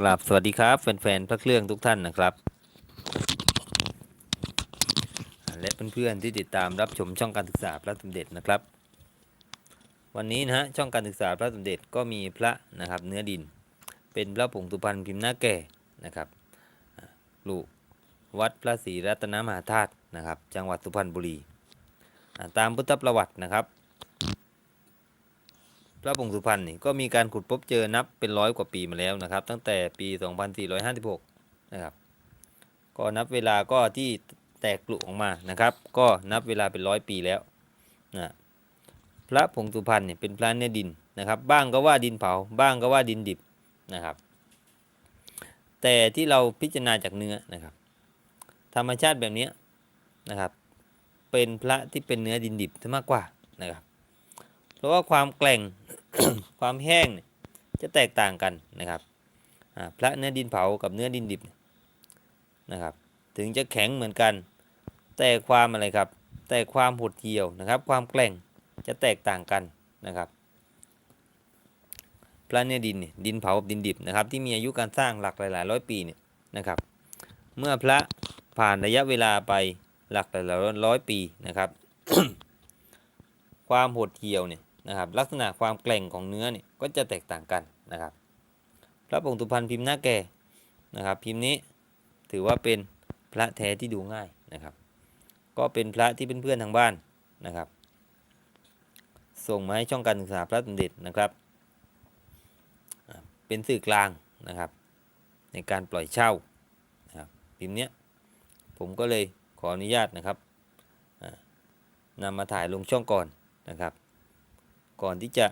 กราบสวัสดีครับแฟนๆพระเครื่องทุกท่านนะครับ และเพื่อนๆที่ติดตามรับชมช่องการศึกษาพระสมเด็จนะครับ วันนี้นะฮะช่องการศึกษาพระสมเด็จก็มีพระนะครับ เนื้อดิน เป็นพระผงสุพรรณพิมพ์หน้าแก่นะครับลูกวัดพระศรีรัตนมหาธาตุนะครับ จังหวัดสุพรรณบุรี ตามพุทธประวัตินะครับ พระผงสุพรรณนี่ก็มีการขุดพบเจอนับเป็นร้อยกว่าปีมาแล้วนะครับ ตั้งแต่ปี 2456 นะครับ ก็นับเวลาก็ที่แตกกลุออกมานะครับ ก็นับเวลาเป็นร้อยปีแล้วนะพระผงสุพรรณเนี่ยเป็นพระเนื้อดินนะครับ บ้างก็ว่าดินเผา บ้างก็ว่าดินดิบนะครับ แต่ที่เราพิจารณาจากเนื้อนะครับ ธรรมชาติแบบนี้นะครับ เป็นพระที่เป็นเนื้อดินดิบซะมากกว่านะครับ เพราะว่าความแกร่ง ความแห้งจะแตกต่างกันนะครับพระเนื้อดินเผากับเนื้อดินดิบนะครับ ถึงจะแข็งเหมือนกัน แต่ความอะไรครับ แต่ความหดเหี่ยวนะครับ ความแกร่งจะแตกต่างกันนะครับ พระเนื้อดินเนี่ยดินเผากับดินดิบนะครับ ที่มีอายุการสร้างหลักหลาย ๆ ร้อยปีเนี่ยนะครับ เมื่อพระผ่านระยะเวลาไปหลักหลายร้อยปีนะครับ ความหดเหี่ยวเนี่ย นะครับลักษณะความแกร่งของเนื้อเนี่ยก็จะแตกต่างกันนะครับพระผงสุพรรณพิมพ์หน้าแก่นะครับ พิมพ์นี้ถือว่าเป็นพระแท้ที่ดูง่ายนะครับ ก็เป็นพระที่เพื่อนๆทางบ้านนะครับ ส่งมาให้ช่องการศึกษาพระสมเด็จนะครับ เป็นสื่อกลางนะครับ ในการปล่อยเช่านะครับพิมพ์เนี้ยผมก็เลยขออนุญาตนะครับนำมาถ่ายลงช่องก่อนนะครับ ก่อนที่จะ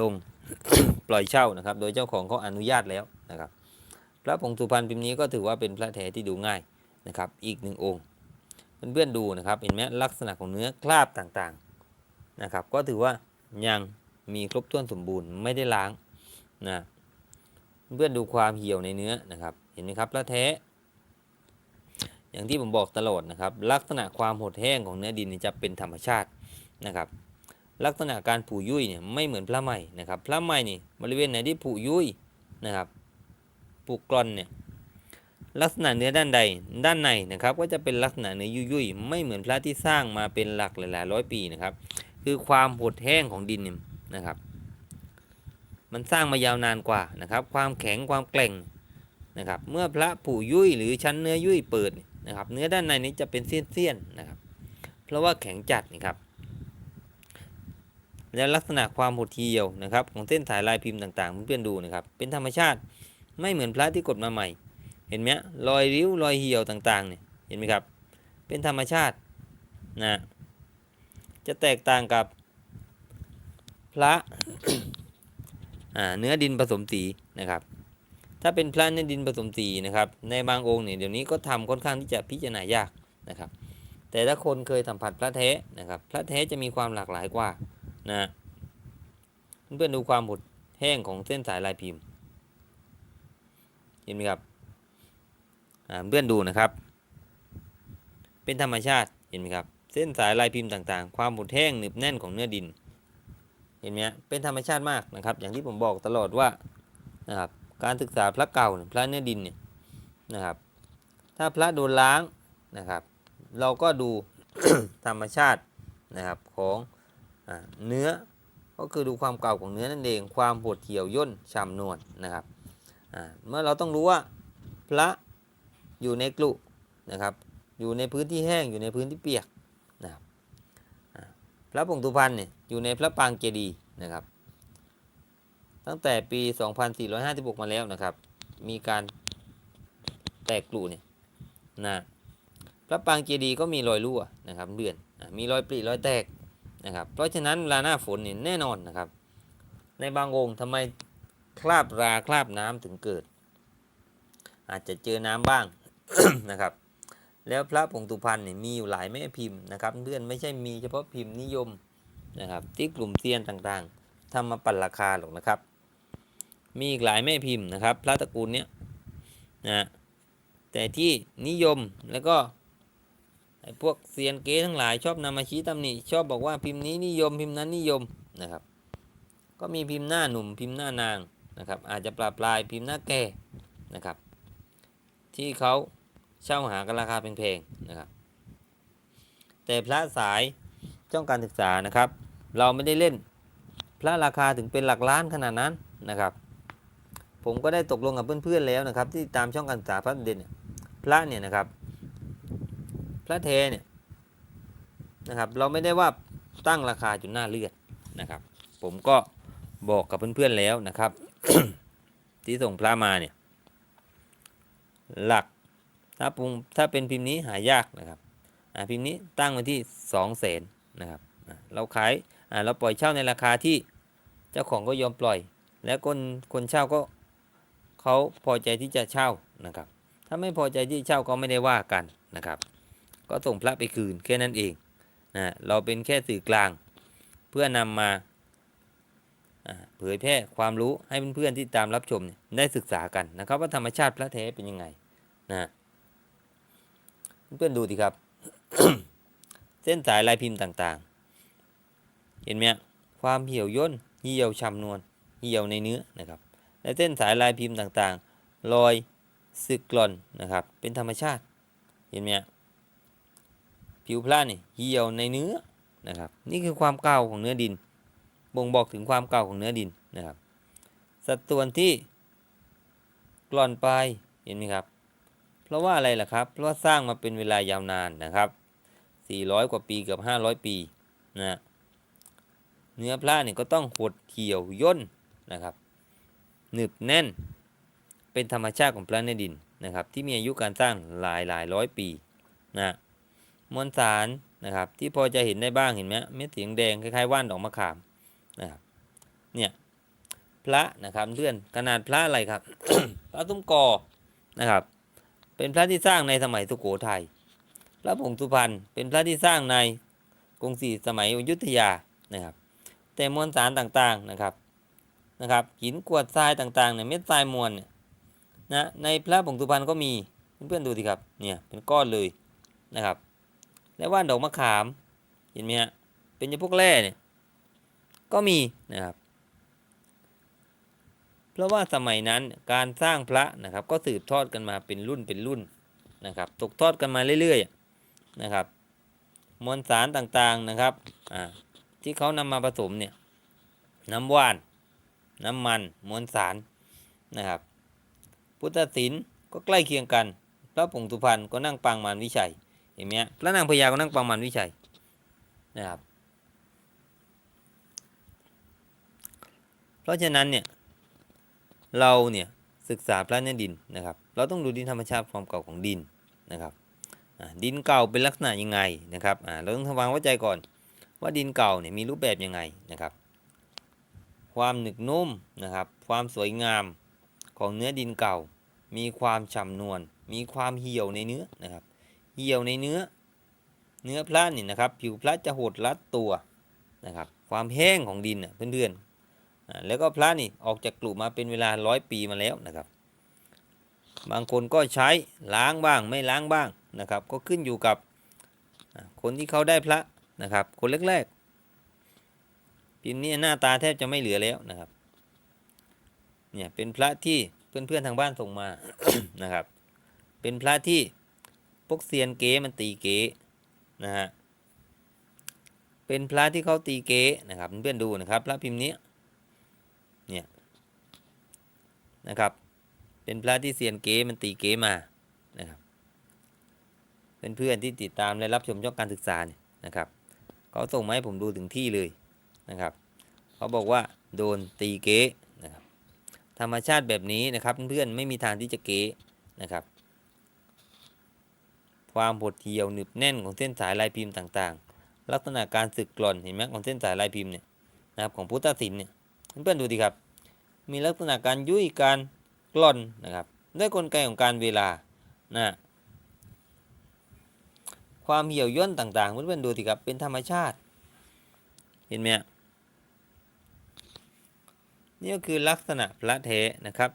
ลงปล่อยเช่านะครับ โดยเจ้าของเขาอนุญาตแล้วนะครับ พระผงสุพรรณพิมพ์นี้ก็ถือว่าเป็นพระแท้ที่ดูง่ายนะครับ อีกหนึ่งองค์เพื่อนๆดูนะครับเห็นไหมลักษณะของเนื้อคราบต่างๆนะครับ ก็ถือว่ายังมีครบถ้วนสมบูรณ์ไม่ได้ล้างนะเพื่อนดูความเหี่ยวในเนื้อนะครับ เห็นไหมครับพระแท้ อย่างที่ผมบอกตลอดนะครับ ลักษณะความหดแห้งของเนื้อดินจะเป็นธรรมชาตินะครับ ลักษณะการผุยุ่ยเนี่ยไม่เหมือนพระใหม่นะครับ พระใหม่นี่บริเวณไหนที่ผุยุ่ยนะครับผุกร่อนเนี่ยลักษณะเนื้อด้านใดด้านในนะครับ ก็จะเป็นลักษณะเนื้อยุ่ยุ่ยๆไม่เหมือนพระที่สร้างมาเป็นหลักหลายๆร้อยปีนะครับ คือความหดแห้งของดินเนี่ยนะครับ มันสร้างมายาวนานกว่านะครับ ความแข็งความแกร่งนะครับ เมื่อพระผุยุ่ยหรือชั้นเนื้อยุ่ยเปิดนะครับ เนื้อด้านในนี้จะเป็นเสี้ยนๆนะครับ เพราะว่าแข็งจัดนะครับ และลักษณะความหดเหี่ยวนะครับของเส้นสายลายพิมพ์ต่างๆเพื่อนๆดูนะครับ เป็นธรรมชาติไม่เหมือนพระที่กดมาใหม่ เห็นไหมรอยริ้วรอยเหี่ยวต่างๆเนี่ยเห็นไหมครับ เป็นธรรมชาตินะจะแตกต่างกับพระเนื้อดินผสมสีนะครับ ถ้าเป็นพระเนื้อดินผสมสีนะครับ ในบางองค์เนี่ยเดี๋ยวนี้ก็ทำค่อนข้างที่จะพิจารณายากนะครับ แต่ถ้าคนเคยสัมผัสพระแท้นะครับ พระแท้จะมีความหลากหลายกว่า นะเพื่อนๆดูความหดแห้งของเส้นสายลายพิมพ์ เห็นไหมครับเพื่อนดูนะครับ เป็นธรรมชาติเห็นไหมครับ เส้นสายลายพิมพ์ต่างๆ ความหดแห้งหนึบแน่นของเนื้อดิน เห็นไหมเป็นธรรมชาติมากนะครับ อย่างที่ผมบอกตลอดว่านะครับการศึกษาพระเก่าพระเนื้อดินเนี่ยนะครับ ถ้าพระโดนล้างนะครับ เราก็ดูธรรมชาตินะครับของ เนื้อก็คือดูความเก่าของเนื้อนั่นเอง ความหดเหี่ยวย่นฉ่ำนวลนะครับเมื่อเราต้องรู้ว่าพระอยู่ในกลุนะครับ อยู่ในพื้นที่แห้งอยู่ในพื้นที่เปียกนะครับพระผงสุพรรณเนี่ยอยู่ในพระปางเจดีย์นะครับ ตั้งแต่ปี 2456 มาแล้วนะครับ มีการแตกกลุเนี่ยนะพระปางเจดีย์ก็มีรอยรั่วนะครับเดือนมีรอยปริรอยแตก นะครับเพราะฉะนั้นเวลาหน้าฝนเนี่ยแน่นอนนะครับ ในบางองค์ทำไมคราบราคราบน้ำถึงเกิด อาจจะเจอน้ำบ้างนะครับ แล้วพระผงตุพันเนี่ยมีอยู่หลายแม่พิมพ์นะครับ เพื่อนไม่ใช่มีเฉพาะพิมพ์นิยมนะครับ ที่กลุ่มเซียนต่างๆทำมาปั่นราคาหรอกนะครับ มีอีกหลายแม่พิมพ์นะครับ พระตระกูลเนี้ยนะแต่ที่นิยมแล้วก็ ไอ้พวกเซียนเก๊ทั้งหลายชอบนำมาชี้ตำหนิชอบบอกว่าพิมพ์นี้นิยมพิมพ์นั้นนิยมนะครับ ก็มีพิมพ์หน้าหนุ่มพิมพ์หน้านางนะครับ อาจจะปรับลายพิมพ์หน้าแก่นะครับ ที่เขาเช่าหากันราคาแพงๆนะครับ แต่พระสายช่องการศึกษานะครับ เราไม่ได้เล่นพระราคาถึงเป็นหลักล้านขนาดนั้นนะครับ ผมก็ได้ตกลงกับเพื่อนๆแล้วนะครับ ที่ตามช่องการศึกษาพระเด่นพระเนี่ยนะครับ พระเทเนี่ยนะครับ เราไม่ได้ว่าตั้งราคาจนหน้าเลือดนะครับ ผมก็บอกกับเพื่อนๆแล้วนะครับ ที่ส่งพระมาเนี่ย หลักถ้าปุงถ้าเป็นพิมพ์นี้หายากนะครับพิมพ์นี้ตั้งไว้ที่สองแสนนะครับเราขายเราปล่อยเช่าในราคาที่เจ้าของก็ยอมปล่อย และคนคนเช่าก็เขาพอใจที่จะเช่านะครับ ถ้าไม่พอใจที่เช่าก็ไม่ได้ว่ากันนะครับ ก็ส่งพระไปคืนแค่นั้นเองนะเราเป็นแค่สื่อกลาง เพื่อนำมาอ่าเผยแพร่ความรู้ให้เพื่อนๆที่ตามรับชมได้ศึกษากันนะครับ ว่าธรรมชาติพระแท้เป็นยังไงนะเพื่อนๆดูสิครับ เส้นสายลายพิมพ์ต่างๆ เห็นไหมความเหี่ยวย่นเหี่ยวช้ำนวลเหี่ยวในเนื้อนะครับและเส้นสายลายพิมพ์ต่างๆ รอยสึกกร่อนนะครับ เป็นธรรมชาติ เห็นไหม ผิวพระนี่เหี่ยวในเนื้อนะครับ นี่คือความเก่าของเนื้อดิน บ่งบอกถึงความเก่าของเนื้อดินนะครับ สัดส่วนที่กร่อนไปเห็นไหมครับ เพราะว่าอะไรล่ะครับ เพราะว่าสร้างมาเป็นเวลายาวนานนะครับ 400 กว่าปีเกือบ500 ปีนะเนื้อพระเนี่ยก็ต้องหดเหี่ยวย่นนะครับหนึบแน่น เป็นธรรมชาติของพระเนื้อดินนะครับ ที่มีอายุการสร้างหลายหลายร้อยปีนะ มวลสารนะครับที่พอจะเห็นได้บ้างเห็นไหมเม็ดสีแดงคล้ายๆว่านดอกมะขามนะครับเนี่ยพระนะครับเพื่อนขนาดพระอะไรครับ พระตุ้มกอนะครับ เป็นพระที่สร้างในสมัยสุโขทัยพระผงสุพรรณเป็นพระที่สร้างในกรุงศรีสมัยอยุธยานะครับ แต่มวลสารต่างๆนะครับนะครับหินกวดทรายต่างๆเนี่ยเม็ดทรายมวลเนี่ยนะในพระผงสุพรรณก็มีเพื่อนๆดูสิครับเนี่ยเป็นก้อนเลยนะครับ และว่านดอกมะขาม เห็นไหมฮะ เป็นพวกแร่เนี่ย ก็มีนะครับ เพราะว่าสมัยนั้นการสร้างพระนะครับ ก็สืบทอดกันมาเป็นรุ่นเป็นรุ่นนะครับตกทอดกันมาเรื่อยๆนะครับ มวลสารต่างๆนะครับอ่าที่เขานำมาผสมเนี่ยน้ำว่าน น้ำมันมวลสารนะครับ พุทธศิลป์ก็ใกล้เคียงกัน พระผงสุพรรณก็นั่งปางมารวิชัย เห็นไหมฮะพระนางพญาก็นั่งปางมารวิชัยนะครับ เพราะฉะนั้นเนี่ยเราเนี่ยศึกษาพระเนื้อดินนะครับ เราต้องดูดินธรรมชาติความเก่าของดินนะครับดินเก่าเป็นลักษณะยังไงนะครับเราต้องทำความเข้าใจก่อนว่าดินเก่าเนี่ยมีรูปแบบยังไงนะครับ ความหนึกนุ่มนะครับ ความสวยงามของเนื้อดินเก่า มีความฉ่ำนวลมีความเหี่ยวในเนื้อนะครับ เหี่ยวในเนื้อ เนื้อพระนี่นะครับ ผิวพระจะหดรัดตัวนะครับ ความแห้งของดินเพื่อนๆอ่าแล้วก็พระนี่ออกจากกลุ่มมาเป็นเวลาร้อยปีมาแล้วนะครับ บางคนก็ใช้ล้างบ้างไม่ล้างบ้างนะครับ ก็ขึ้นอยู่กับคนที่เขาได้พระนะครับ คนแรกๆพิมพ์นี้หน้าตาแทบจะไม่เหลือแล้วนะครับเนี่ยเป็นพระที่เพื่อนๆทางบ้านส่งมานะครับ เป็นพระที่ พวกเซียนเก๋มันตีเก๋นะฮะเป็นพระที่เขาตีเก๋นะครับเพื่อนดูนะครับ พระพิมพ์นี้เนี่ยนะครับ เป็นพระที่เซียนเก๋มันตีเก๋มานะครับเป็นเพื่อนที่ติดตามและรับชมช่องการศึกษาเนี่ยนะครับเขาส่งมาให้ผมดูถึงที่เลยนะครับเขาบอกว่าโดนตีเก๋นะครับธรรมชาติแบบนี้นะครับเพื่อนๆไม่มีทางที่จะเก๋นะครับ ความหดเหี่ยวหนึบแน่นของเส้นสายลายพิมพ์ต่างๆ ลักษณะการสึกกร่อนเห็นไหมของเส้นสายลายพิมพ์เนี่ยนะครับของพุทธศิลป์เนี่ยเพื่อนๆดูดิครับ มีลักษณะการยุ่ยการกล่อนนะครับด้วยกลไกของการเวลานะความเหี่ยวย่นต่างๆเพื่อนๆดูสิครับเป็นธรรมชาติ เห็นไหมนี่ก็คือลักษณะพระเทนะครับ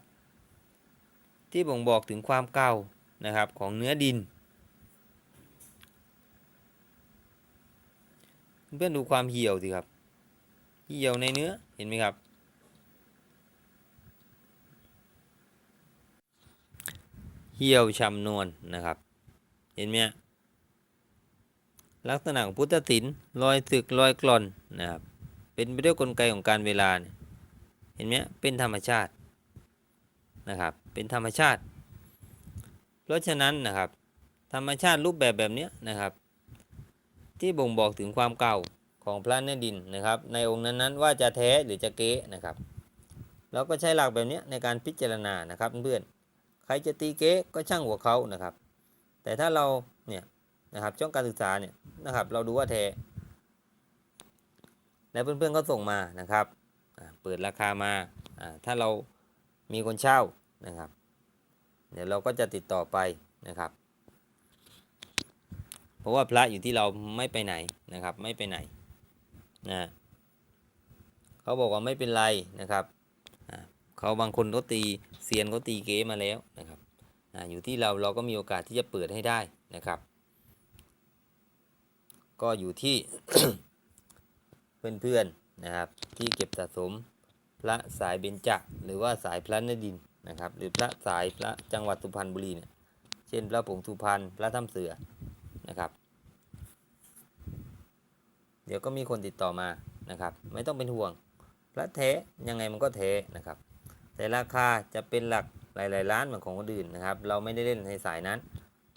ที่บ่งบอกถึงความเก่านะครับของเนื้อดิน เพื่อนดูความเหี่ยวสิครับ เหี่ยวในเนื้อเห็นไหมครับ เหี่ยวชำนวนนะครับ เห็นไหมลักษณะของพุทธศิลป์รอยสึกรอยกลอนนะครับ เป็นไปด้วยกลไกของการเวลา เห็นไหมเป็นธรรมชาตินะครับ เป็นธรรมชาติ เพราะฉะนั้นนะครับ ธรรมชาติรูปแบบแบบนี้นะครับ ที่บ่งบอกถึงความเก่าของพระเนื้อดินนะครับ ในองค์นั้นๆว่าจะแท้หรือจะเก๊นะครับ เราก็ใช้หลักแบบนี้ในการพิจารณานะครับเพื่อนใครจะตีเก๊ก็ช่างหัวเขานะครับ แต่ถ้าเราเนี่ยนะครับช่องการศึกษาเนี่ยนะครับ เราดูว่าแท้แล้วเพื่อนๆก็ส่งมานะครับ เปิดราคามาถ้าเรามีคนเช่านะครับ เดี๋ยวเราก็จะติดต่อไปนะครับ เพราะว่าพระอยู่ที่เราไม่ไปไหนนะครับ ไม่ไปไหนนะเขาบอกว่าไม่เป็นไรนะครับเขาบางคนเขาตีเซียนเขาตีเก๊มาแล้วนะครับอ่าอยู่ที่เราเราก็มีโอกาสที่จะเปิดให้ได้นะครับ ก็อยู่ที่เพื่อนๆนะครับ ที่เก็บสะสมพระสายเบญจหรือว่าสายพระนดินนะครับ หรือพระสายพระจังหวัดสุพรรณบุรีเนี่ยเช่นพระผงสุพรรณพระถ้ำเสือ นะครับ เดี๋ยวก็มีคนติดต่อมานะครับ ไม่ต้องเป็นห่วงพระแท้ยังไงมันก็แท้นะครับ แต่ราคาจะเป็นหลักหลายๆล้านเหมือนของคนอื่นนะครับ เราไม่ได้เล่นในสายนั้น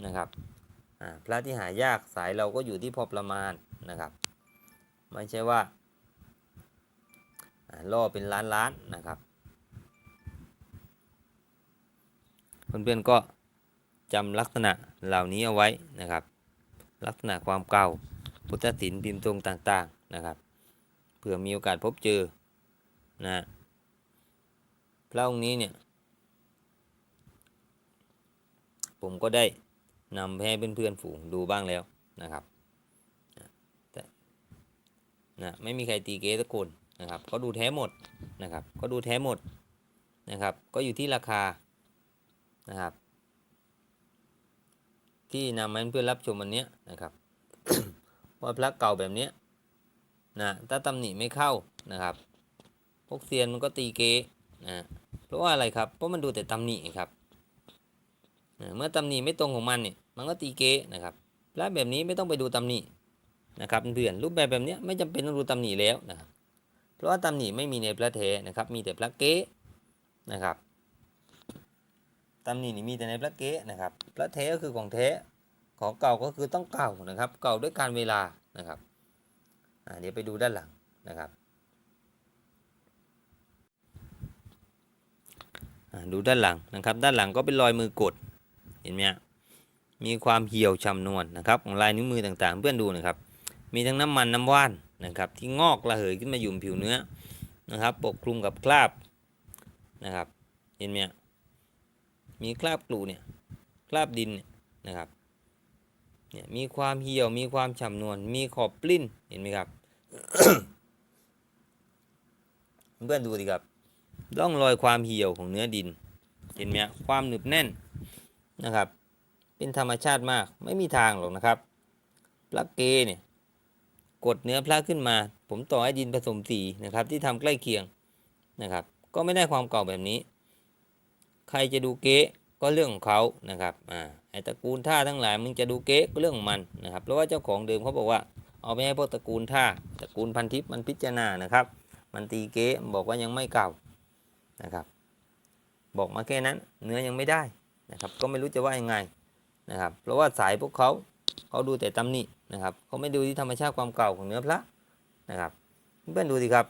นะครับพระที่หายากสายเราก็อยู่ที่พอประมาณนะครับ ไม่ใช่ว่าล่อเป็นล้านล้านนะครับ เพื่อนๆก็จำลักษณะเหล่านี้เอาไว้นะครับ ลักษณะความเก่าพุทธศิลป์พิมพ์ทรงต่างๆนะครับเผื่อมีโอกาสพบเจอนะพระองค์นี้เนี่ย ผมก็ได้นำไปให้เพื่อนๆฝูงดูบ้างแล้วนะครับนะแต่นะไม่มีใครตีเก๊ตะกคนนะครับก็ดูแท้หมดนะครับ ก็ดูแท้หมดนะครับ ก็อยู่ที่ราคานะครับ ที่นำมาให้เพื่อนรับชมวันนี้นะครับ ว่าพระเก่าแบบเนี้นะถ้าตำหนิไม่เข้านะครับพวกเซียนมันก็ตีเกนะเพราะว่าอะไรครับเพราะมันดูแต่ตำหนิครับนะเมื่อตำหนิไม่ตรงของมันเนี่ยมันก็ตีเกนะครับพระแบบนี้ไม่ต้องไปดูตำหนินะครับเพื่อนรูปแบบแบบนี้ไม่จำเป็นต้องดูตำหนิแล้วนะครับเพราะว่าตำหนิไม่มีในพระเทนะครับ มีแต่พระเกนะครับ ตำหนินี่มีแต่ในพระเก๊นะครับ พระเทก็คือของเทของเก่าก็คือต้องเก่านะครับ เก่าด้วยการเวลานะครับเดี๋ยวไปดูด้านหลังนะครับดูด้านหลังนะครับ ด้านหลังก็เป็นรอยมือกดเห็นไหมมีความเหี่ยวชำนวนนะครับของลายนิ้วมือต่างๆ เพื่อนดูนะครับ มีทั้งน้ำมันน้ำว่านนะครับ ที่งอกระเหยขึ้นมาอยู่นผิวเนื้อนะครับ ปกคลุมกับคราบนะครับ เห็นไหม มีคราบกลูเนี่ยคราบดินเนี่ยนะครับเนี่ยมีความเหี่ยวมีความฉ่ำนวลมีขอบปลิ้นเห็นไหมครับเพื่อนดูดิครับร่องรอยความเหี่ยวของเนื้อดิน เห็นไหมความหนึบแน่นนะครับ เป็นธรรมชาติมากไม่มีทางหรอกนะครับพระเกเนี่ยกดเนื้อพระขึ้นมา ผมต่อให้ดินผสมสีนะครับ ที่ทำใกล้เคียงนะครับ ก็ไม่ได้ความเก่าแบบนี้ ใครจะดูเก๊ก็เรื่องของเขานะครับอ่าไอตระกูลท่าทั้งหลายมึงจะดูเก๊ก็เรื่องมันนะครับเพราะว่าเจ้าของเดิมเขาบอกว่า เอาไปให้พวกตระกูลท่าตระกูลพันทิพย์มันพิจารณานะครับ มันตีเก๊บอกว่ายังไม่เก่านะครับ บอกมาแค่นั้นเนื้อยังไม่ได้นะครับ ก็ไม่รู้จะว่ายังไงนะครับ เพราะว่าสายพวกเขาเขาดูแต่ตำหนินะครับเขาไม่ดูที่ธรรมชาติความเก่าของเนื้อพระนะครับเพื่อนดูสิครับ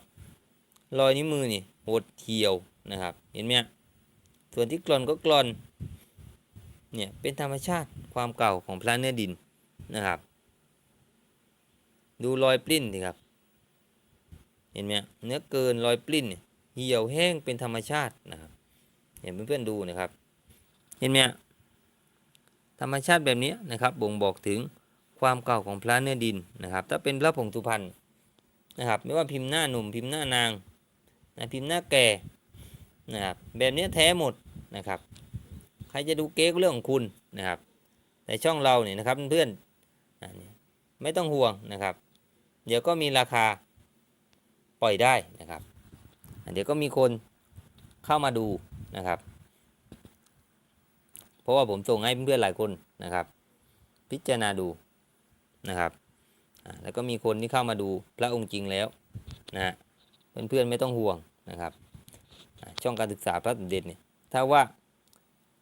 รอยนิ้วมือนี่โหดเหี่ยวนะครับ เห็นไหมฮะ ส่วนที่กลอนก็กลอนเนี่ยเป็นธรรมชาติความเก่าของพระเนื้อดินนะครับ ดูรอยปลิ้นสิครับ เห็นไหมเนื้อเกินรอยปลิ้นเหี่ยวแห้งเป็นธรรมชาตินะครับ เห็นเพื่อนๆดูนะครับ เห็นไหมธรรมชาติแบบนี้นะครับ บ่งบอกถึงความเก่าของพระเนื้อดินนะครับ ถ้าเป็นพระผงสุพรรณนะครับ ไม่ว่าพิมพ์หน้าหนุ่มพิมพ์หน้านางนะพิมพ์หน้าแก่นะครับแบบนี้แท้หมด นะครับ ใครจะดูเก๊กเรื่องของคุณนะครับ ในช่องเราเนี่ยนะครับเพื่อนๆไม่ต้องห่วงนะครับ เดี๋ยวก็มีราคาปล่อยได้นะครับ เดี๋ยวก็มีคนเข้ามาดูนะครับ เพราะว่าผมส่งให้เพื่อนๆหลายคนนะครับ พิจารณาดูนะครับแล้วก็มีคนที่เข้ามาดูพระองค์จริงแล้วนะเพื่อนๆไม่ต้องห่วงนะครับ ช่องการศึกษาพระสมเด็จเนี่ย ถ้าว่า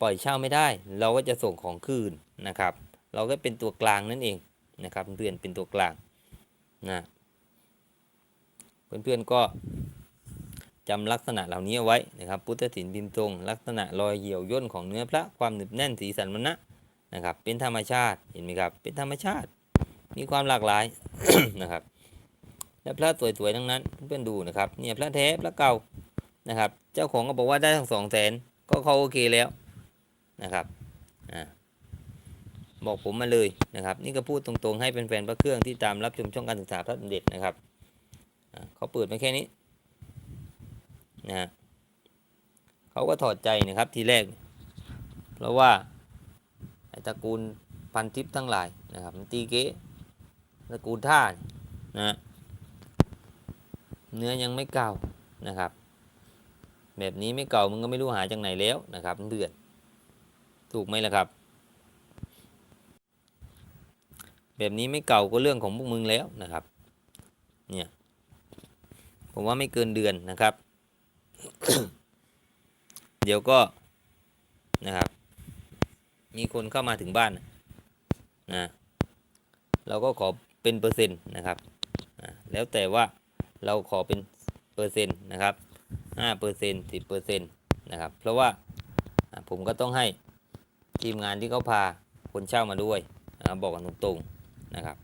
ปล่อยเช่าไม่ได้ เราก็จะส่งของคืนนะครับ เราก็เป็นตัวกลางนั่นเองนะครับเพื่อนเป็นตัวกลางนะเพื่อนๆก็จำลักษณะเหล่านี้เอาไว้นะครับ พุทธศิลป์พิมพ์ทรงลักษณะรอยเหี่ยวย่นของเนื้อพระความหนึบแน่นสีสันมันนะนะครับ เป็นธรรมชาติเห็นไหมครับ เป็นธรรมชาติ มีความหลากหลายนะครับ และพระสวยๆทั้งนั้นเพื่อนๆดูนะครับเนี่ยพระแท้พระเก่านะครับ เจ้าของก็บอกว่าได้ทั้งสองแสน ก็เขาโอเคแล้วนะครับอบอกผมมาเลยนะครับ นี่ก็พูดตรงๆให้เป็นแฟนพระเครื่องที่ตามรับชมช่องการศึกษาพระสมเด็จนะครับเขาเปิดมาแค่นี้นะเขาก็ถอดใจนะครับทีแรก เพราะว่าตระกูลพันทิพย์ทั้งหลายนะครับตีเก๊ตระกูลท่านนะเนื้อยังไม่เก่านะครับ แบบนี้ไม่เก่ามึงก็ไม่รู้หาจากไหนแล้วนะครับเพื่อนถูกไหมล่ะครับ แบบนี้ไม่เก่าก็เรื่องของพวกมึงแล้วนะครับ เนี่ยผมว่าไม่เกินเดือนนะครับ เดี๋ยวก็นะครับ มีคนเข้ามาถึงบ้านนะเราก็ขอเป็นเปอร์เซ็นต์นะครับ แล้วแต่ว่าเราขอเป็นเปอร์เซ็นต์นะครับ ห้าเปอร์เซ็นต์สิบเปอร์เซ็นต์นะครับ เพราะว่าผมก็ต้องให้ทีมงานที่เขาพาคนเช่ามาด้วยบอกกันตรงๆนะครับ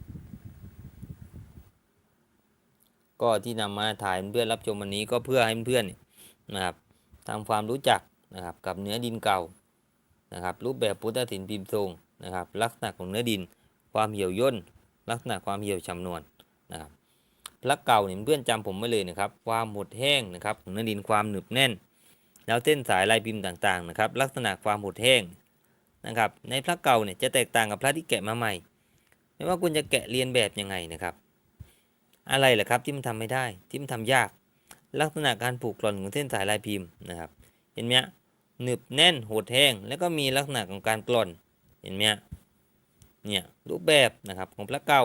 ก็ที่นำมาถ่ายเพื่อนรับชมวันนี้ก็เพื่อให้เพื่อนนะครับทำความรู้จักนะครับกับเนื้อดินเก่านะครับ รูปแบบพุทธศิลป์พิมพ์ทรงนะครับ ลักษณะของเนื้อดิน ความเหี่ยวย่น ลักษณะความเหี่ยวฉ่ำนวลนะครับ พระเก่าเนี่ยเพื่อนจำผมไว้เลยนะครับ ความหดแห้งนะครับของเนื้อดินความหนึบแน่น แล้วเส้นสายลายพิมพ์ต่างๆนะครับ ลักษณะความหดแห้งนะครับ ในพระเก่าเนี่ยจะแตกต่างกับพระที่แกะมาใหม่ ไม่ว่าคุณจะแกะเรียนแบบยังไงนะครับ อะไรล่ะครับที่มันทำไม่ได้ที่มันทำยาก ลักษณะการผูกกร่อนของเส้นสายลายพิมพ์นะครับ เห็นไหมหนึบแน่นหดแห้ง แล้วก็มีลักษณะของการกร่อน เห็นไหมเนี่ยรูปแบบนะครับของพระเก่า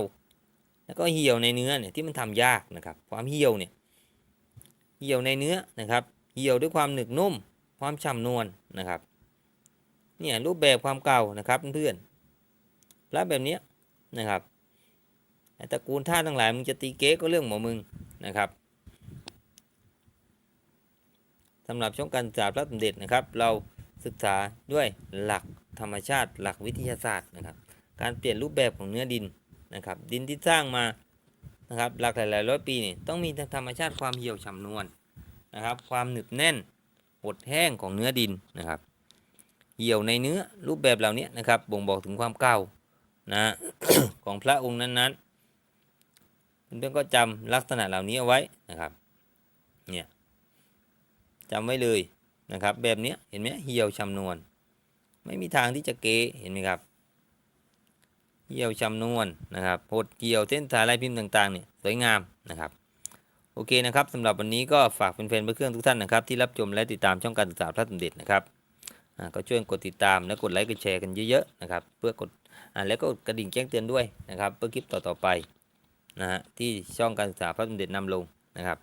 แล้วก็เหี่ยวในเนื้อเนี่ยที่มันทำยากนะครับ ความเหี่ยวเนี่ยเหี่ยวในเนื้อนะครับ เหี่ยวด้วยความหนึบนุ่ม ความฉ่ำนวลนะครับ เนี่ยรูปแบบความเก่านะครับเพื่อนๆพระแบบนี้นะครับตระกูลท่าทั้งหลายมึงจะตีเก๊ก็เรื่องของมึงนะครับสำหรับช่องการศึกษาพระสมเด็จนะครับ เราศึกษาด้วยหลักธรรมชาติ หลักวิทยาศาสตร์นะครับ การเปลี่ยนรูปแบบของเนื้อดิน นะครับ ดินที่สร้างมานะครับหลักหลายร้อยปีนี่ต้องมีธรรมชาติความเหี่ยวฉ่ำนวลนะครับ ความหนึบแน่นหดแห้งของเนื้อดินนะครับ เหี่ยวในเนื้อรูปแบบเหล่านี้นะครับ บ่งบอกถึงความเก่านะของพระองค์นั้นๆเพื่อนก็จำลักษณะเหล่านี้เอาไว้นะครับเนี่ยจำไว้เลยนะครับ แบบเนี้ยเห็นไหมเหี่ยวชำนวน ไม่มีทางที่จะเกเห็นไหมครับ เหี่ยวชำนวนนะครับหดเกี่ยวเส้นสายลายพิมพ์ต่างๆเนี่ยสวยงามนะครับโอเคนะครับสำหรับวันนี้ก็ฝากแฟนๆเพื่อนๆทุกท่านนะครับที่รับชมและติดตามช่องการศึกษาพระสมเด็จนะครับก็ช่วยกดติดตามและกดไลค์กดแชร์กันเยอะๆนะครับเพื่อกดอแล้วก็กระดิ่งแจ้งเตือนด้วยนะครับเพื่อคลิปต่อๆไปนะฮะที่ช่องการศึกษาพระสมเด็จนำลงนะครับ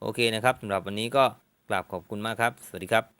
โอเคนะครับสำหรับวันนี้ก็กราบขอบคุณมากครับ สวัสดีครับ